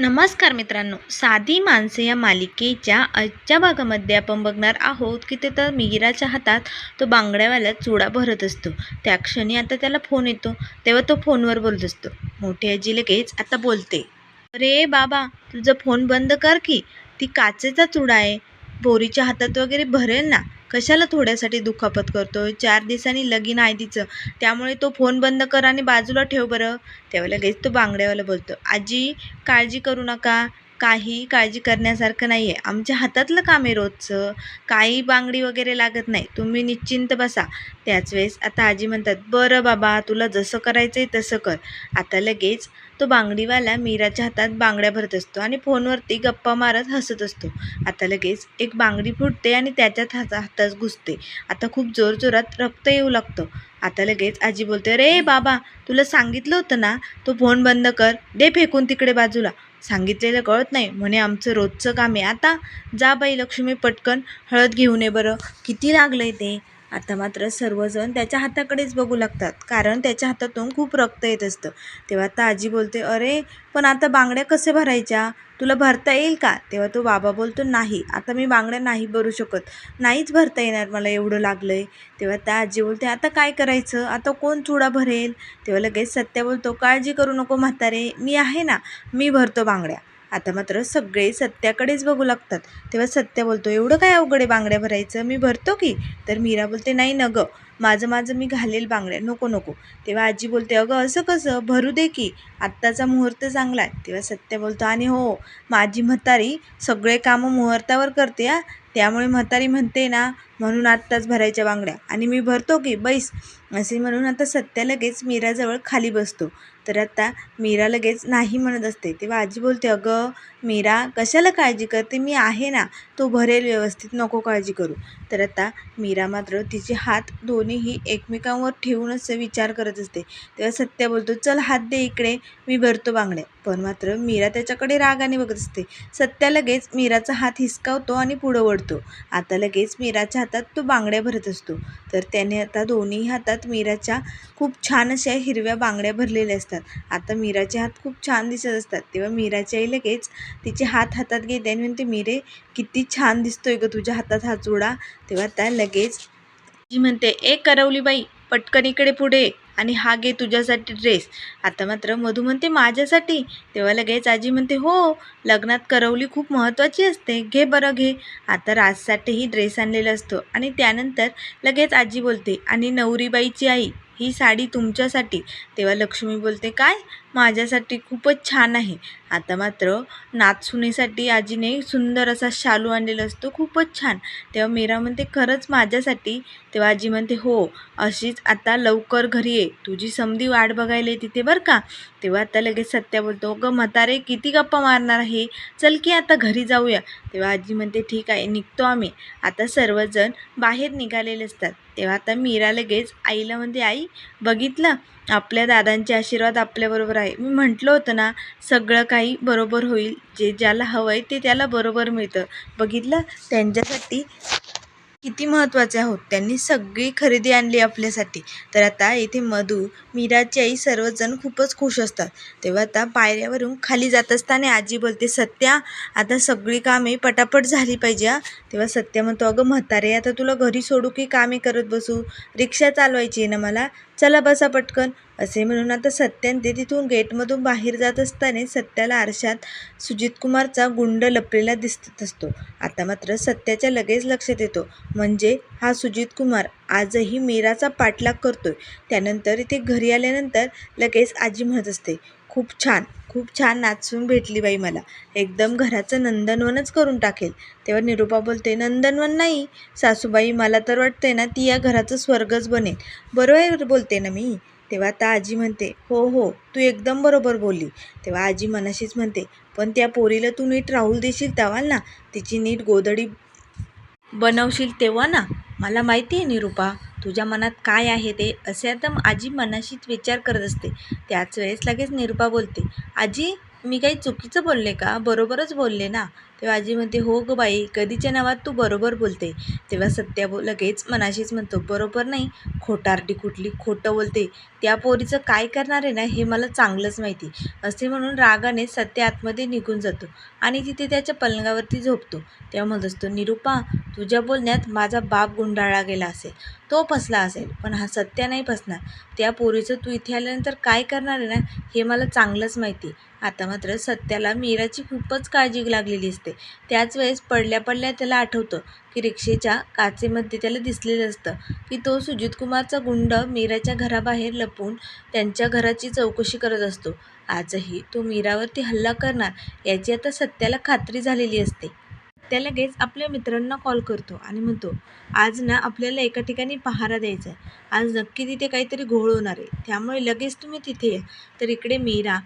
नमस्कार मित्रांनो. साधी माणसे या मालिकेच्या आजच्या भागामध्ये आपण बघणार आहोत की ते तर मीराच्या हातात तो बांगड्यावाला चुडा भरत असतो. त्या क्षणी आता त्याला फोन येतो. तेव्हा तो फोनवर बोलत असतो. मोठी आजी लगेच आता बोलते. अरे बाबा तुझा फोन बंद कर की. ती काचेचा चुडा आहे. पोरीच्या हातात वगैरे भरेल ना? कशाला थोड्यासाठी दुखापत करतोय? चार दिवसांनी लगीन आहे तिचं. त्यामुळे तो फोन बंद कर आणि बाजूला ठेव बरं. तेव्हा लगेच तो बांगड्यावाला बोलतो आजी काळजी करू नका. काही काळजी करण्यासारखं नाही आहे आमच्या हातातलं काम आहे रोजचं. काही बांगडी वगैरे लागत नाही. तुम्ही निश्चिंत बसा. त्याच वेळेस आता आजी म्हणतात बरं बाबा तुला जसं करायचं आहे तसं कर. आता लगेच तो बांगडीवाला मीराच्या हातात बांगड्या भरत असतो आणि फोनवरती गप्पा मारत हसत असतो. आता लगेच एक बांगडी फुटते आणि त्याच्यात हाता हातात घुसते. आता खूप जोरजोरात रक्त येऊ लागतं. आता लगेच आजी बोलते अरे बाबा तुला सांगितलं होतं ना तो फोन बंद कर दे फेकून तिकडे बाजूला. सांगितलेलं कळत नाही. म्हणे आमचं रोजचं काम आहे. आता जा बाई लक्ष्मी पटकन हळद घेऊन ये बरं. किती लागलं आहे ते? आता मात्र सर्वजण त्याच्या हाताकडेच बघू लागतात कारण त्याच्या हातातून खूप रक्त येत असतं. तेव्हा आता आजी बोलते अरे पण आता बांगड्या कसे भरायच्या? तुला भरता येईल का? तेव्हा तो बाबा बोलतो नाही आता मी बांगड्या नाही भरू शकत. नाहीच भरता येणार मला एवढं लागलं आहे तेव्हा त्या आजी बोलते आता काय करायचं? आता कोण चुडा भरेल? तेव्हा लगेच सत्या बोलतो काळजी करू नको म्हातारे मी आहे ना मी भरतो बांगड्या. आता मात्र सगळे सत्याकडेच बघू लागतात. तेव्हा सत्या बोलतो एवढं काय अवघड आहे बांगड्या भरायचं? मी भरतो की? तर मीरा बोलते नाही न गं माझं माझं मी घालेल बांगड्या नको नको. तेव्हा आजी बोलते अगं असं कसं? भरू दे की. आत्ताचा मुहूर्त चांगला आहे. तेव्हा सत्य बोलतो आणि हो माझी म्हातारी सगळे कामं मुहूर्तावर करते हा. त्यामुळे म्हातारी म्हणते ना म्हणून आत्ताच भरायच्या बांगड्या. आणि मी भरतो की बैस. असे म्हणून आता सत्या लगेच मीराजवळ खाली बसतो. तर आता मीरा लगेच नाही म्हणत असते. तेव्हा आजी बोलते अगं मीरा कशाला काळजी करते? मी आहे ना तो भरेल व्यवस्थित नको काळजी करू. तर आता मीरा मात्र तिचे हात दोन्हीही एकमेकांवर ठेवूनच विचार करत असते. तेव्हा सत्या बोलतो चल हात दे इकडे मी भरतो बांगड्या. पण मात्र मीरा त्याच्याकडे रागाने बघत असते. सत्या लगेच मीराचा हात हिसकावतो आणि पुढं वळतो आता लगेच मीराच्या हातात तो बांगड्या भरत असतो. तर त्याने आता दोन्ही हातात मीराच्या खूप छान अशा हिरव्या बांगड्या भरलेल्या असतात. आता मीराचे हात खूप छान दिसत असतात. तेव्हा मीराची आई लगेच तिचे हात हातात घेते आणि म्हणते मीरे किती छान दिसतोय ग तुझ्या हातात हा चुडा तेव्हा त्या लगेच जी म्हणते ए करवली बाई पटकन इकडे पुढे आणि हा घे तुझ्यासाठी ड्रेस आता मात्र मधू म्हणते माझ्यासाठी? तेव्हा लगेच आजी म्हणते हो लग्नात करवली खूप महत्त्वाची असते. घे बरं घे. आता राजसाठीही ड्रेस आणलेला असतो आणि त्यानंतर लगेच आजी बोलते आणि नवरीबाईची आई ही साडी तुमच्यासाठी. तेव्हा लक्ष्मी बोलते काय? माझ्यासाठी खूपच छान आहे. आता मात्र नाचसुनेसाठी आजीने सुंदर असा शालू आणलेला असतो. खूपच छान. तेव्हा मीरा म्हणते खरंच माझ्यासाठी? तेव्हा आजी म्हणते हो अशीच आता लवकर घरी ये. तुझी समधी वाट बघायला तिथे बरं का? तेव्हा आता लगेच सत्या बोलतो ग म्हातारे किती गप्पा मारणार आहे? चल की आता घरी जाऊया. तेव्हा आजी म्हणते ठीक आहे निघतो आम्ही. आता सर्वजण बाहेर निघालेले असतात. तेव्हा आता मीरा लगेच आईला म्हणते आई बघितलं? आपल्या दादांचे आशीर्वाद आपल्याबरोबर आहे. मी म्हटलं होतं ना सगळं काही बरोबर होईल. जे ज्याला हवं आहे ते त्याला बरोबर मिळतं. बघितलं? त्यांच्यासाठी किती महत्त्वाचे आहोत? त्यांनी सगळी खरेदी आणली आपल्यासाठी. तर आता इथे मधू मीराची आई सर्वजण खूपच खुश असतात. तेव्हा आता पायऱ्यावरून खाली जात असताना आजी बोलते सत्या आता सगळी कामे पटापट झाली पाहिजे तेव्हा सत्या म्हणतो अगं म्हातारे आता तुला घरी सोडू की कामे करत बसू? रिक्षा चालवायची आहे ना मला? चला बसा पटकन. असे म्हणून आता सत्यान ते तिथून गेटमधून बाहेर जात असताना सत्याला आरशात सुजित कुमारचा गुंड लपलेला दिसत असतो. आता मात्र सत्याच्या लगेच लक्षात येतो. म्हणजे हा सुजित कुमार आजही मीराचा पाठलाग करतोय. त्यानंतर इथे घरी आल्यानंतर लगेच आजी म्हणत असते खूप छान खूप छान नाचून भेटली बाई मला. एकदम घराचं नंदनवनच करून टाकेल. तेव्हा निरूपा बोलते नंदनवन नाही. सासूबाई मला तर वाटतंय ना ती या घराचं स्वर्गच बनेल. बरोबर बोलते ना मी. तेव्हा आता आजी म्हणते हो हो तू एकदम बरोबर बोलली. तेव्हा आजी मनाशीच म्हणते पण त्या पोरीला तू नीट राहूल देशील तेव्हा ना? तिची नीट गोदडी बनवशील तेव्हा ना? मला माहिती आहे निरूपा तुझ्या मनात काय आहे ते. असे आता आजी मनाशीच विचार करत असते. त्याच वेळेस लगेच निरूपा बोलते आजी मी काही चुकीचं बोलले का? बरोबरच बोलले ना. तेव्हा आजी म्हणते हो गं बाई कधीच्या नावात तू बरोबर बोलते. तेव्हा सत्या बो लगेच मनाशीच म्हणतो बरोबर नाही. खोटारडी कुठली खोटं बोलते. त्या पोरीचं काय करणार आहे ना हे मला चांगलंच माहिती. असे म्हणून रागाने सत्य आतमध्ये निघून जातो आणि तिथे त्याच्या पलंगावरती झोपतो. तेव्हा म्हणत असतो निरुपा तुझ्या बोलण्यात माझा बाप गुंडाळला गेला असेल. तो फसला असेल पण हा सत्या नाही फसणार. त्या पोरीचं तू इथे आल्यानंतर काय करणार आहे ना हे मला चांगलंच माहिती. आता मात्र सत्याला मीराची खूपच काळजी लागलेली असते. त्याच वेळेस पडल्या पडल्या त्याला आठवतं की रिक्षेच्या काचेमध्ये त्याला दिसलेलं असतं की तो सुजित कुमारचा गुंड मीराच्या घराबाहेर लपून त्यांच्या घराची चौकशी करत असतो. आजही तो मीरावरती हल्ला करणार याची आता सत्याला खात्री झालेली असते. त्या लगेच आपल्या मित्रांना कॉल करतो आणि म्हणतो आज ना आपल्याला एका ठिकाणी पहारा द्यायचा आहे आज नक्की तिथे काहीतरी घोळ होणार आहे. त्यामुळे लगेच तुम्ही तिथे या. तर इकडे मीरा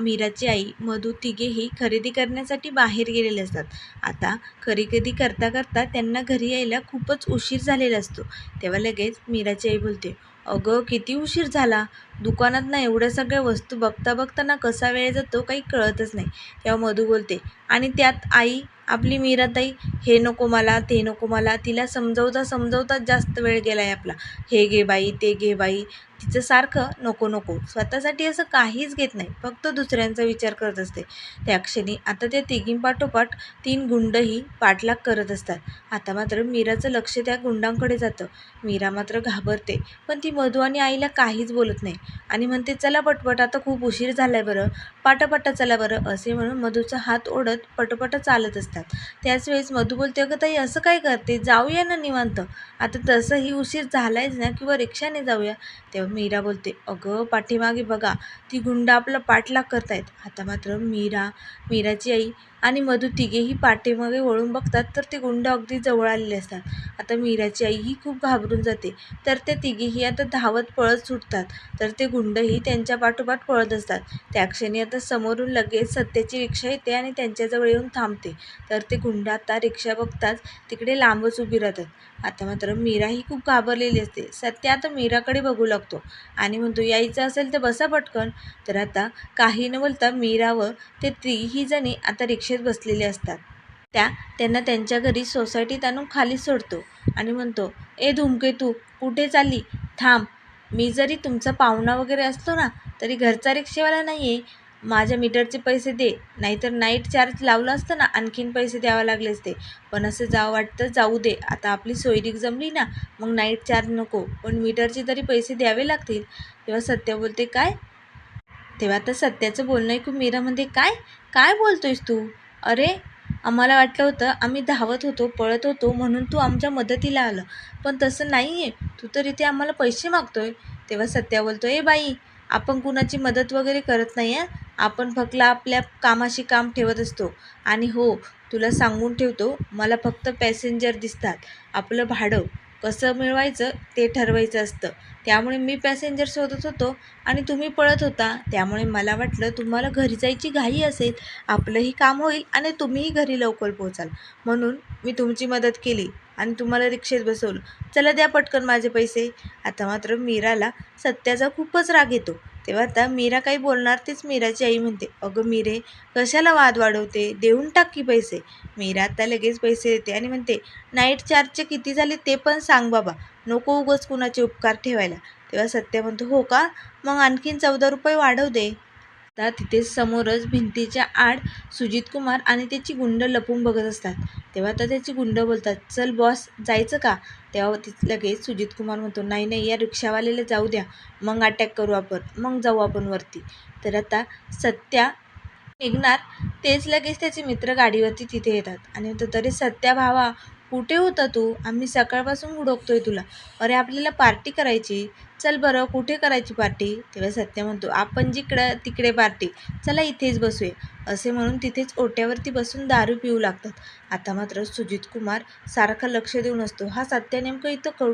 मीराची आई मधू तिघेही खरेदी करण्यासाठी बाहेर गेलेले असतात. आता खरेदी करता करता त्यांना घरी यायला खूपच उशीर झालेला असतो. तेव्हा लगेच मीराची आई बोलते अगं किती उशीर झाला? दुकानात ना एवढ्या सगळ्या वस्तू बघता बघताना कसा वेळ जातो काही कळतच नाही. तेव्हा मधू बोलते आणि त्यात आई आपली मीराताई हे नको मला ते नको मला तिला समजवता समजवताच जास्त वेळ गेला आहे आपला. हे घे बाई ते घे बाई. तिचं सारखं नको नको. स्वतःसाठी असं काहीच घेत नाही. फक्त दुसऱ्यांचा विचार करत असते. त्या क्षणी आता त्या तिघींपाठोपाठ तीन गुंडही पाठलाग करत असतात. आता मात्र मीराचं लक्ष त्या गुंडांकडे जातं. मीरा मात्र घाबरते पण ती मधू आणि आईला काहीच बोलत नाही. आणि म्हणते चला पटपट आता खूप उशीर झालाय बरं. पाटापाटा चला बरं असे म्हणून मधूचा हात ओढत पटपट चालत असतात. त्याच वेळेस मधू बोलते अगं ताई असं काय करते? जाऊया ना निवांत. आता तसंही उशीर झालायच ना किंवा रिक्षाने जाऊया. तेव्हा मीरा बोलते अगं पाठीमागे बघा ती गुंड आपला पाठलाग करतायत. आता मात्र मीरा मीराची आई आणि मधू तिघेही पाठीमागे वळून बघतात तर ते गुंड अगदी जवळ आलेले असतात. आता मीराची आईही खूप घाबरून जाते तर ते तिघेही आता धावत पळत सुटतात तर ते गुंडही त्यांच्या पाठोपाठ पळत असतात. त्या क्षणी आता समोरून लगेच सत्याची रिक्षा येते आणि त्यांच्याजवळ येऊन थांबते तर ते गुंड आता रिक्षा बघताच तिकडे लांबच उभी राहतात. आता मात्र मीरा ही खूप घाबरलेली असते. सत्य आता मीराकडे बघू लागतो आणि म्हणतो यायचं असेल तर बसा पटकन. तर आता काही न बोलता मीरा व ते तिघी जणी आता रिक्षेत बसलेले असतात. त्या त्यांना त्यांच्या घरी सोसायटीत आणून खाली सोडतो आणि म्हणतो ए धूमकेतू कुठे चालली? थांब मी जरी तुमचा पाहुणा वगैरे असतो ना तरी घरचा रिक्षेवाला नाही आहे माझ्या मीटरचे पैसे दे नाहीतर नाईट चार्ज लावलं असतं ना आणखीन पैसे द्यावं लागले असते. पण असं जावं वाटतं जाऊ दे आता आपली सोयरीक जमली ना मग नाईट चार्ज नको पण मीटरचे तरी पैसे द्यावे लागतील. तेव्हा सत्य बोलते काय? तेव्हा आता सत्याचं बोलणं ऐकून मीरा म्हणते काय? काय बोलतोयस तू? अरे आम्हाला वाटलं होतं आम्ही धावत होतो पळत होतो म्हणून तू आमच्या मदतीला आलं. पण तसं नाही आहे तू तर इथे आम्हाला पैसे मागतो आहे तेव्हा सत्या बोलतो ए बाई आपण कुणाची मदत वगैरे करत नाही आहे आपण फक्त आपल्या कामाशी काम ठेवत असतो. आणि हो तुला सांगून ठेवतो मला फक्त पॅसेंजर दिसतात. आपलं भाडं कसं मिळवायचं ते ठरवायचं असतं. त्यामुळे मी पॅसेंजर शोधत होतो आणि तुम्ही पळत होता. त्यामुळे मला वाटलं तुम्हाला घरी जायची घाई असेल आपलंही काम होईल आणि तुम्हीही घरी लवकर पोहोचाल. म्हणून मी तुमची मदत केली आणि तुम्हाला रिक्षेत बसवलं. चला द्या पटकन माझे पैसे. आता मात्र मीराला सत्याचा खूपच राग येतो. तेव्हा आता मीरा काही बोलणार तेच मीराची आई म्हणते. अगं मीरे कशाला वाद वाढवते? देऊन टाक की पैसे. मीरा आता लगेच पैसे देते आणि म्हणते नाईट चार्जचे किती झाले ते पण सांग बाबा. नको उगच कुणाचे उपकार ठेवायला. तेव्हा सत्य म्हणतो हो का? मग आणखीन चौदा रुपये वाढव दे. आता तिथे समोरच भिंतीच्या आड सुजित कुमार आणि त्याची गुंड लपून बघत असतात. तेव्हा तर त्याची गुंड बोलतात चल बॉस जायचं का? तेव्हा ती लगेच सुजित कुमार म्हणतो नाही नाही या रिक्षावाल्याला जाऊ द्या. मग अटॅक करू आपण. मग जाऊ आपण वरती. तर आता सत्या निघणार तेच लगेच त्याचे मित्र गाडीवरती तिथे येतात. आणि तर तरी सत्या भावा कुठे होता तू? आम्ही सकाळपासून हुडकतोय तुला. अरे आपल्याला पार्टी करायची. चल बरं कुठे करायची पार्टी? तेव्हा सत्य म्हणतो आपण जिकडं तिकडे पार्टी. चला इथेच बसूया. असे म्हणून तिथेच ओट्यावरती बसून दारू पिऊ लागतात. आता मात्र सुजित कुमार सारखा लक्ष देऊन असतो. हा सत्य नेमकं इथं कळू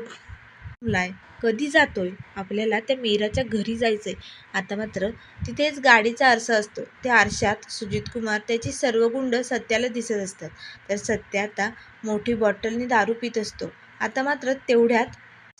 लाय कधी जातोय? आपल्याला त्या मीराच्या घरी जायचंय. आता मात्र तिथेच गाडीचा आरसा असतो. त्या आरशात सुजित कुमार त्याची सर्व गुंड सत्याला दिसत असतात. तर सत्य आता मोठी बॉटलनी दारू पित असतो. आता मात्र तेवढ्यात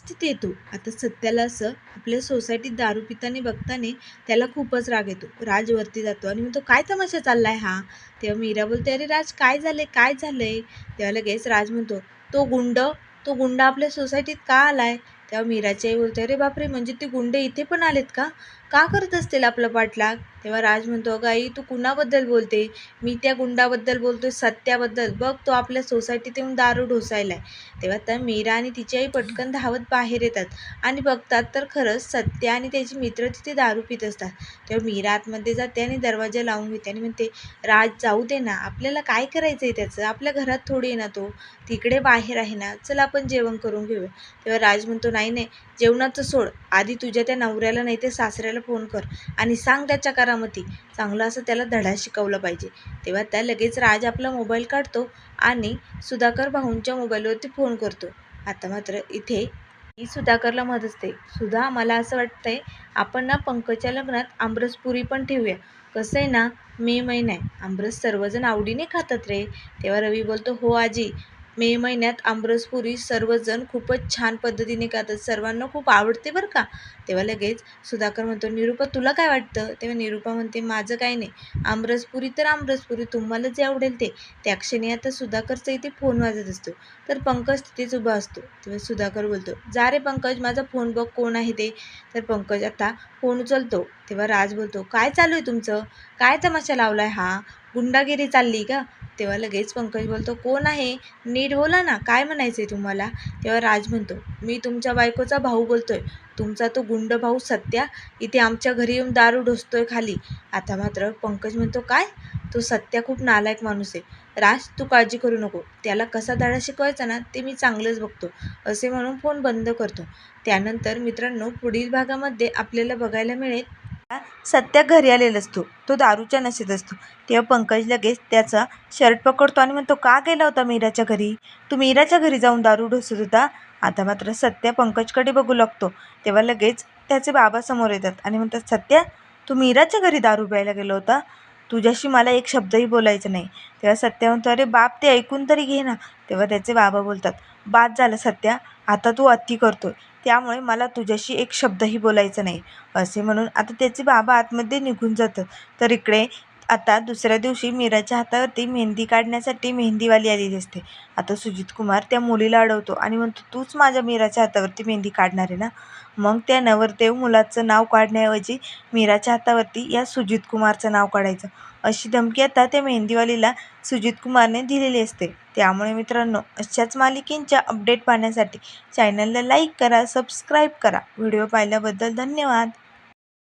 तिथे येतो. आता सत्याला असं आपल्या सोसायटीत दारू पिताना बघताना त्याला खूपच राग येतो. राज वरती जातो आणि म्हणतो काय तमाशा चाललाय हा? तेव्हा मीरा बोलते अरे राज काय झाले काय झालंय? तेव्हा लगेच राज म्हणतो तो गुंड तो गुंड आपल्या सोसायटीत का आलाय? तेव्हा मीराची आई बोलते अरे बापरे म्हणजे ते गुंडे इथे पण आलेत का? का करत असतील आपला पाठलाग? तेव्हा राज म्हणतो अगं आई तू कुणाबद्दल बोलते? मी त्या गुंडाबद्दल बोलतोय सत्याबद्दल. बघ तो आपल्या सोसायटीत येऊन दारू ढोसायलाय. तेव्हा त्या मीरा आणि तिची आई पटकन धावत बाहेर येतात आणि बघतात तर खरंच सत्या आणि त्याचे मित्र तिथे दारू पित असतात. तेव्हा मीरा आतमध्ये जाते आणि दरवाजा लावून घेते आणि म्हणते राज जाऊ दे ना. आपल्याला काय करायचं आहे त्याचं? आपल्या घरात थोडी ना तो. तिकडे बाहेर आहे ना. चल आपण जेवण करून घेऊया. तेव्हा राज म्हणतो नाही नाही. जेवणाचं सोड. आधी तुझ्या त्या नवऱ्याला नाही ते सासऱ्याला फोन कर आणि सांग त्याच्या करामती. चांगलं असं त्याला धडा शिकवला पाहिजे. तेव्हा त्या लगेच राज आपला मोबाईल काढतो आणि सुधाकर भाऊंच्या मोबाईलवरती फोन करतो. आता मात्र इथे मी सुधाकरला मदत आहे सुधा मला असं वाटतंय आपण ना पंकजच्या लग्नात आमरसपुरी पण ठेवूया. कसं आहे ना मे महिना आहे. आमरस सर्वजण आवडीने खातात रे. तेव्हा रवी बोलतो हो आजी मे महिन्यात आमरसपुरी सर्वजण खूपच छान पद्धतीने खातात सर्वांना खूप आवडते बरं का? तेव्हा लगेच सुधाकर म्हणतो निरूपा तुला काय वाटतं? तेव्हा निरूपा म्हणते माझं काय नाही. आमरसपुरी तर आमरसपुरी तुम्हाला जे आवडेल ते. त्या क्षणी आता सुधाकरचा इथे फोन वाजत असतो. तर पंकज तिथेच उभा असतो. तेव्हा सुधाकर बोलतो जा रे पंकज माझा फोन बघ कोण आहे ते. तर पंकज आता फोन उचलतो. तेव्हा राज बोलतो काय चालू आहे तुमचं? काय तमाशा लावलाय हा? गुंडागिरी चालली का? तेव्हा लगेच पंकज बोलतो कोण आहे? नीट बोला ना काय म्हणायचं आहे तुम्हाला? तेव्हा राज म्हणतो मी तुमच्या बायकोचा भाऊ बोलतो आहे तुमचा तो गुंड भाऊ सत्या इथे आमच्या घरी येऊन दारू ढोसतोय खाली. आता मात्र पंकज म्हणतो काय? तो सत्या खूप नालायक माणूस आहे. राज तू काळजी करू नको. त्याला कसा धडा शिकवायचा ना ते मी चांगलंच बघतो. असे म्हणून फोन बंद करतो. त्यानंतर मित्रांनो पुढील भागामध्ये आपल्याला बघायला मिळेल सत्या घरी आलेला असतो. तो दारूच्या नशेत असतो. तेव्हा पंकज लगेच त्याचा शर्ट पकडतो आणि म्हणतो का गेला होता मीराच्या घरी? तू मीराच्या घरी जाऊन दारू ढोसत होता? आता मात्र सत्या पंकजकडे बघू लागतो. तेव्हा लगेच त्याचे बाबा समोर येतात आणि म्हणतात सत्या तू मीराच्या घरी दारू प्यायला गेला होता? तुझ्याशी मला एक शब्दही बोलायचं नाही. तेव्हा सत्या म्हणतो अरे बाप ते ऐकून तरी घे ना. तेव्हा त्याचे बाबा बोलतात बाद झालं सत्या आता तू अति करतोय. त्यामुळे मला तुझ्याशी एक शब्दही बोलायचं नाही. असे म्हणून आता त्याचे बाबा आतमध्ये निघून जातात. तर इकडे आता दुसऱ्या दिवशी मीराच्या हातावरती मेहंदी काढण्यासाठी मेहंदीवाली आलेली असते. आता सुजित कुमार त्या मुलीला अडवतो आणि म्हणतो तूच माझ्या मीराच्या हातावरती मेहंदी काढणार आहे ना? मग त्या नवरदेव मुलाचं नाव काढण्याऐवजी मीराच्या हातावरती या सुजित कुमारचं नाव काढायचं. अशी धमकी आता त्या मेहंदीवालीला सुजित कुमारने दिलेली असते. त्यामुळे मित्रांनो अशाच मालिकेंच्या अपडेट पाहण्यासाठी चॅनलला लाईक करा सबस्क्राईब करा. व्हिडिओ पाहिल्याबद्दल धन्यवाद.